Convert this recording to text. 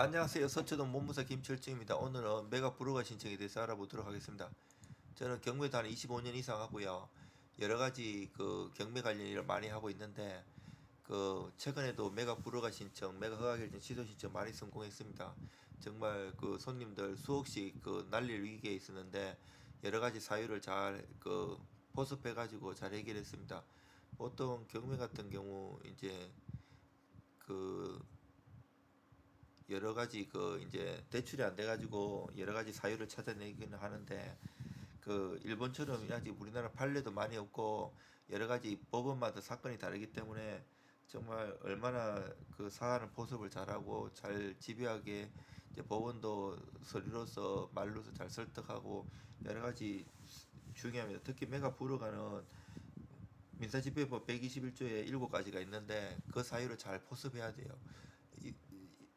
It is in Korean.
안녕하세요. 서초동 문무사 김철중입니다. 오늘은 메가 불허가 신청에 대해서 알아보도록 하겠습니다. 저는 경매도 한 25년 이상 하고요. 여러 가지 그 경매 관련 일을 많이 하고 있는데 그 최근에도 메가 불허가 신청, 메가 허가 결정 취소 신청 많이 성공했습니다. 정말 그 손님들 수억씩 그 날릴 위기에 있었는데 여러 가지 사유를 잘 그 포섭해 가지고 잘 해결했습니다. 보통 경매 같은 경우 이제 그 여러 가지 그 이제 대출이 안 돼 가지고 여러 가지 사유를 찾아내기는 하는데 그 일본처럼 아직 우리나라 판례도 많이 없고 여러 가지 법원마다 사건이 다르기 때문에 정말 얼마나 그 사안을 포섭을 잘하고 잘 집요하게 이제 법원도 서류로서 말로서 잘 설득하고 여러 가지 중요합니다. 특히 메가 불어가는 민사집행법 121조에 7가지가 있는데 그 사유를 잘 포섭해야 돼요.